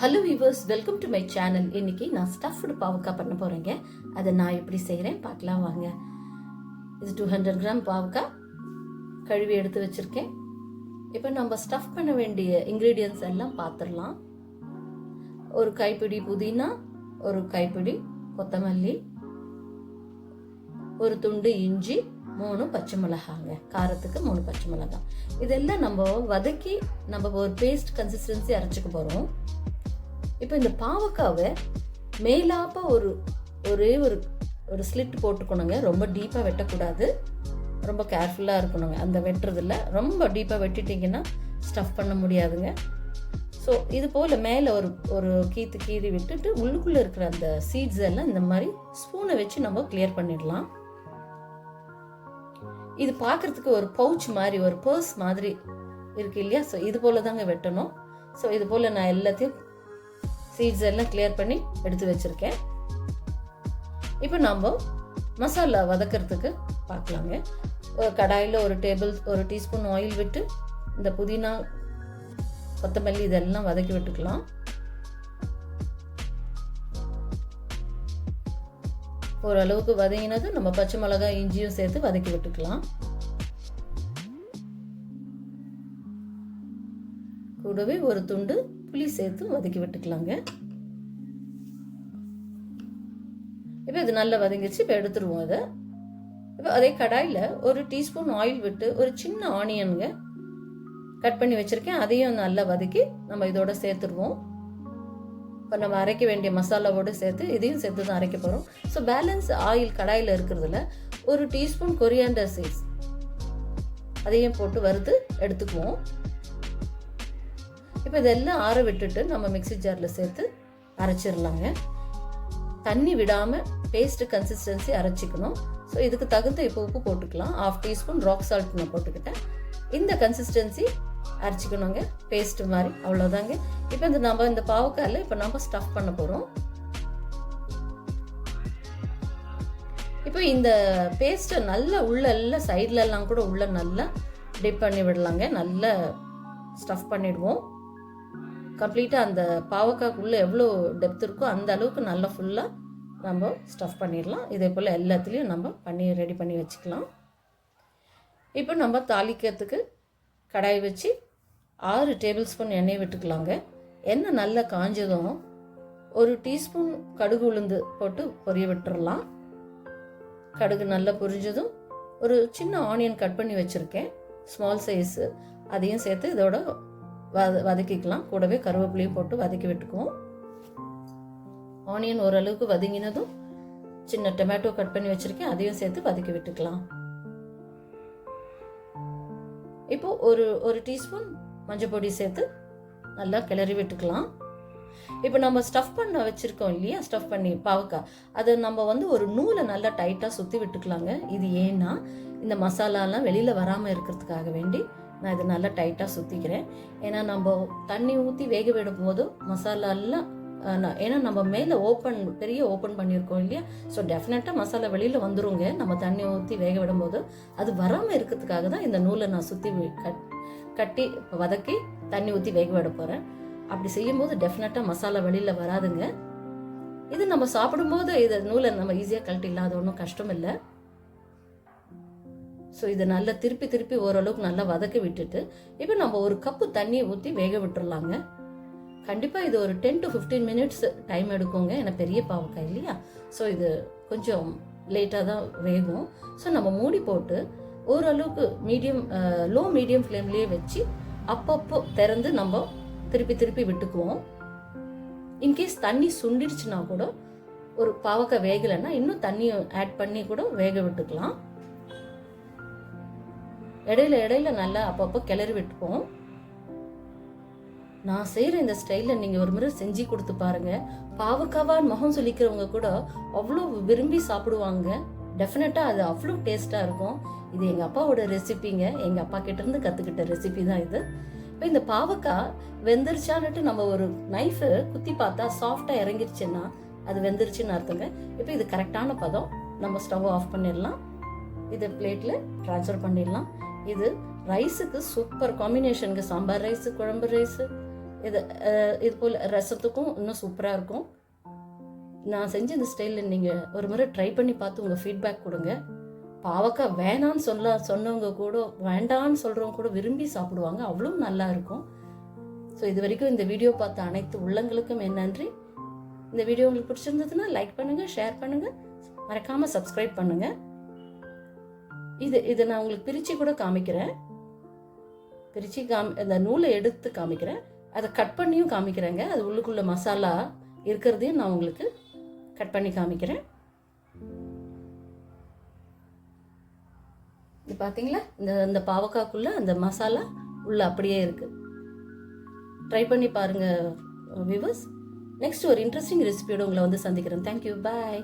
Hello viewers welcome to my channel இன்னைக்கு நான் stuffed பாவக்காய் பண்ண போகிறேங்க அதை நான் எப்படி செய்கிறேன் பார்க்கலாம் வாங்க. இது டூ ஹண்ட்ரட் கிராம் பாவக்காய். கழுவி எடுத்து வச்சுருக்கேன். இப்போ நம்ம ஸ்டஃப் பண்ண வேண்டிய இன்க்ரீடியன்ஸ் எல்லாம் பார்த்துடலாம். ஒரு கைப்பிடி புதினா ஒரு கைப்பிடி கொத்தமல்லி ஒரு துண்டு இஞ்சி மூணு பச்சை மிளகாங்க. காரத்துக்கு மூணு பச்சை மிளகாய். இதெல்லாம் நம்ம வதக்கி நம்ம ஒரு பேஸ்ட் கன்சிஸ்டன்சி அரைச்சிக்க போகிறோம் இப்போ இந்த பாவக்காவை மேலாப்ப ஒரு ஒரே ஒரு ஒரு ஸ்லிட் போட்டுக்கணுங்க. ரொம்ப டீப்பாக வெட்டக்கூடாது. ரொம்ப கேர்ஃபுல்லாக இருக்கணுங்க. அந்த வெட்டுறதில் ரொம்ப டீப்பாக வெட்டிட்டிங்கன்னா ஸ்டஃப் பண்ண முடியாதுங்க. ஸோ இது போல் மேலே ஒரு ஒரு கீத்து கீறி விட்டுட்டு உள்ளுக்குள்ளே இருக்கிற அந்த சீட்ஸ் எல்லாம் இந்த மாதிரி ஸ்பூனை வச்சு நம்ம கிளியர் பண்ணிடலாம். இது பார்க்கறதுக்கு ஒரு பவுச் மாதிரி ஒரு பர்ஸ் மாதிரி இருக்கு இல்லையா? ஸோ இது போல் தாங்க வெட்டணும். ஸோ இது போல் நான் எல்லாத்தையும் சீட்ஸ் எல்லாம் கிளியர் பண்ணி எடுத்து வச்சுருக்கேன். இப்போ நம்ம மசாலா வதக்கிறதுக்கு பார்க்கலாங்க. ஒரு கடாயில் ஒரு டேபிள் ஒரு டீஸ்பூன் ஆயில் விட்டு இந்த புதினா கொத்தமல்லி இதெல்லாம் வதக்கி விட்டுக்கலாம். ஓரளவுக்கு வதங்கினது நம்ம பச்சை மிளகாய் இஞ்சியும் சேர்த்து வதக்கி விட்டுக்கலாம். கூடவே ஒரு துண்டு புளி சேர்த்து வதக்கி விட்டுக்கலாங்க. இப்போ இது நல்லா வதங்கிச்சு இப்போ எடுத்துருவோம் அதை. இப்போ அதே கடாயில் ஒரு டீஸ்பூன் ஆயில் விட்டு ஒரு சின்ன ஆனியனுங்க கட் பண்ணி வச்சுருக்கேன். அதையும் நல்லா வதக்கி நம்ம இதோட சேர்த்துருவோம். இப்போ நம்ம அரைக்க வேண்டிய மசாலாவோடு சேர்த்து இதையும் சேர்த்து தான் அரைக்க போகிறோம் ஸோ பேலன்ஸ் ஆயில் கடாயில் இருக்கிறதுல ஒரு டீஸ்பூன் கொரியாண்டர் சீஸ் அதையும் போட்டு வறுத்து எடுத்துக்குவோம். இப்போ இதெல்லாம் ஆற விட்டுட்டு நம்ம மிக்சி ஜாரில் சேர்த்து அரைச்சிடலாங்க. தண்ணி விடாமல் பேஸ்ட் கன்சிஸ்டன்சி அரைச்சிக்கணும். ஸோ இதுக்கு தகுந்த இப்போ உப்பு போட்டுக்கலாம். ஆஃப் டீஸ்பூன் ராக் சால்ட் நான் போட்டுக்கிட்டேன். இந்த கன்சிஸ்டன்சி அரைச்சிக்கணுங்க. பேஸ்ட் மாதிரி. அவ்வளோதாங்க இப்போ இந்த நம்ம இந்த பாவக்காயில் இப்போ நம்ம ஸ்டஃப் பண்ண போகிறோம் இப்போ இந்த பேஸ்ட்டை நல்லா உள்ள எல்லாம் எல்லாம் கூட உள்ள நல்லா டிப் பண்ணி விடலாங்க. நல்லா ஸ்டஃப் பண்ணிடுவோம். கம்ப்ளீட்டாக அந்த பாவக்காய்க்குள்ளே எவ்வளோ டெப்த் இருக்கோ அந்த அளவுக்கு நல்லா ஃபுல்லாக நம்ம ஸ்டஃப் பண்ணிடலாம். இதே போல் எல்லாத்துலேயும் நம்ம பண்ணி ரெடி பண்ணி வச்சுக்கலாம். இப்போ நம்ம தாளிக்கிறதுக்கு கடாய் வச்சு ஆறு டேபிள் ஸ்பூன் எண்ணெய் விட்டுக்கலாங்க. எண்ணெய் நல்லா காஞ்சதும் ஒரு டீஸ்பூன் கடுகு உளுந்து போட்டு பொரிய விட்டுறலாம். கடுகு நல்லா பொரிஞ்சதும் ஒரு சின்ன ஆனியன் கட் பண்ணி வச்சுருக்கேன். ஸ்மால் சைஸு அதையும் சேர்த்து இதோட வத வதக்கிக்கலாம். கூடவே கருவேப்பிலையும் போட்டு வதக்கி விட்டுக்குவோம். ஆனியன் ஓரளவுக்கு வதங்கினதும் சின்ன டொமேட்டோ கட் பண்ணி வச்சுருக்கேன். அதையும் சேர்த்து வதக்கி விட்டுக்கலாம். இப்போ ஒரு ஒரு டீஸ்பூன் மஞ்சள் பொடி சேர்த்து நல்லா கிளறி விட்டுக்கலாம். இப்போ நம்ம ஸ்டஃப் பண்ண வச்சுருக்கோம் இல்லையா? ஸ்டஃப் பண்ணி பாவக்காய். அதை நம்ம வந்து ஒரு நூலை நல்லா டைட்டாக சுற்றி விட்டுக்கலாங்க. இது ஏன்னா இந்த மசாலாலாம் வெளியில் வராமல் இருக்கிறதுக்காக வேண்டி நான் இதை நல்லா டைட்டாக சுற்றிக்கிறேன் ஏன்னா நம்ம தண்ணி ஊற்றி வேக விடும் போது மசாலாலாம் ஏன்னா நம்ம மேலே ஓப்பன் பெரிய ஓப்பன் பண்ணியிருக்கோம் இல்லையா? ஸோ டெஃபினட்டாக மசாலா வெளியில் வந்துருங்க. நம்ம தண்ணி ஊற்றி வேக விடும்போது அது வராமல் இருக்கிறதுக்காக தான் இந்த நூலை நான் சுற்றி கட் கட்டி வதக்கி தண்ணி ஊற்றி வேக விட போகிறேன் அப்படி செய்யும்போது டெஃபினட்டாக மசாலா வெளியில் வராதுங்க. இது நம்ம சாப்பிடும்போது இதை நூலை நம்ம ஈஸியாக கழட்டிடலாம். அது ஒன்றும் கஷ்டம் இல்லை. ஸோ இதை நல்லா திருப்பி திருப்பி ஓரளவுக்கு நல்லா வதக்க விட்டுட்டு இப்போ நம்ம ஒரு கப்பு தண்ணியை ஊற்றி வேக விட்டுறலாங்க. கண்டிப்பாக இது ஒரு ten to fifteen minutes time எடுக்குங்க. ஏன்னா பெரிய பாவக்காய் இல்லையா? ஸோ இது கொஞ்சம் லேட்டாக தான் வேகும். ஸோ நம்ம மூடி போட்டு ஓரளவுக்கு மீடியம் லோ மீடியம் ஃப்ளேம்லேயே வச்சு அப்பப்போ திறந்து நம்ம திருப்பி திருப்பி விட்டுக்குவோம். இன்கேஸ் தண்ணி சுண்டிடுச்சுன்னா கூட ஒரு பாவக்காய் வேகலைன்னா இன்னும் தண்ணியை ஆட் பண்ணி கூட வேக விட்டுக்கலாம். இடையில இடையில நல்லா அப்பப்போ கிளறி விட்டுப்போம். நான் செய்கிற இந்த ஸ்டைலில் நீங்கள் ஒரு முறை செஞ்சு கொடுத்து பாருங்க. பாவக்காவான் முகம் சொல்லிக்கிறவங்க கூட அவ்வளோ விரும்பி சாப்பிடுவாங்க. டெஃபினட்டாக அது அவ்வளோ டேஸ்ட்டாக இருக்கும். இது எங்கள் அப்பாவோட ரெசிபிங்க எங்கள் அப்பா கிட்டேருந்து கற்றுக்கிட்ட ரெசிபி தான் இது. இப்போ இந்த பாவக்காய் வெந்துருச்சான்னுட்டு நம்ம ஒரு நைஃபு குத்தி பார்த்தா சாஃப்டாக இறங்கிருச்சுன்னா அது வெந்துருச்சுன்னு அர்த்தங்க. இப்போ இது கரெக்டான பதம். நம்ம ஸ்டவ் ஆஃப் பண்ணிடலாம். இதை பிளேட்டில் ட்ரான்ஸ்ஃபர் பண்ணிடலாம். இது ரைஸுக்கு சூப்பர் காம்பினேஷனுக்கு சாம்பார் ரைஸு குழம்பு ரைஸு இது இது போல் ரசத்துக்கும் இன்னும் சூப்பராக இருக்கும். நான் செஞ்ச இந்த ஸ்டைலில் நீங்கள் ஒரு முறை ட்ரை பண்ணி பார்த்து உங்கள் ஃபீட்பேக் கொடுங்க. பாவக்காய் வேணான்னு சொல்ல சொன்னவங்க கூட வேண்டான்னு சொல்கிறவங்க கூட விரும்பி சாப்பிடுவாங்க. அவ்வளோ நல்லா இருக்கும். ஸோ இது வரைக்கும் இந்த வீடியோ பார்த்த அனைத்து உள்ளங்களுக்கும் என் நன்றி. இந்த வீடியோ உங்களுக்கு பிடிச்சிருந்ததுன்னா லைக் பண்ணுங்கள் ஷேர் பண்ணுங்கள் மறக்காமல் சப்ஸ்கிரைப் பண்ணுங்கள் இது இது நான் உங்களுக்கு பிரித்து கூட காமிக்கிறேன். பிரித்து காமி அந்த நூலை எடுத்து காமிக்கிறேன். அதை கட் பண்ணியும் காமிக்கிறேங்க. அது உள்ளுக்குள்ள மசாலா இருக்கிறதையும் நான் உங்களுக்கு கட் பண்ணி காமிக்கிறேன். இது பார்த்தீங்களா இந்த இந்த பாவக்காய்க்குள்ளே அந்த மசாலா உள்ள அப்படியே இருக்குது ட்ரை பண்ணி பாருங்கள் வியூவர்ஸ் நெக்ஸ்ட் ஒரு இன்ட்ரெஸ்டிங் ரெசிபியோடு உங்களை வந்து சந்திக்கிறேன். Thank you bye